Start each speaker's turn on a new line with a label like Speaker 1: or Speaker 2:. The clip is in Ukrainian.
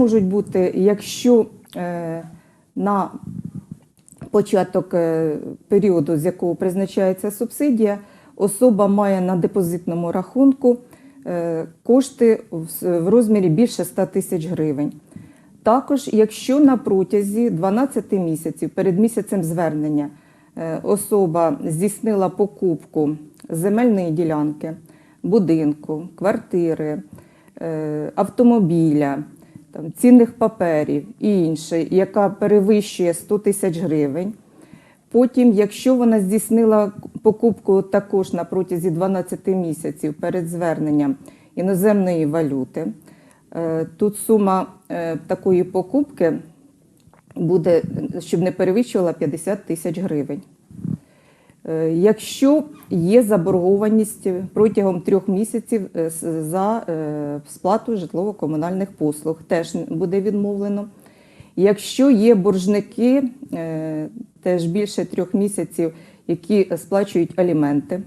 Speaker 1: Можуть бути, якщо е, на початок е, періоду, з якого призначається субсидія, особа має на депозитному рахунку е, кошти в в розмірі більше 100 тисяч гривень. Також, якщо на протязі 12 місяців перед місяцем звернення е, особа здійснила покупку земельної ділянки, будинку, квартири, е, автомобіля, там, цінних паперів і інше, яка перевищує 100 тисяч гривень. Потім, якщо вона здійснила покупку також на протязі 12 місяців перед зверненням іноземної валюти, е, тут сума е, такої покупки буде, щоб не перевищувала 50 тисяч гривень. Е, Якщо є заборгованість протягом трьох місяців е, за е, сплату житлово-комунальних послуг, теж буде відмовлено. Якщо є боржники, теж більше трьох місяців, які сплачують аліменти,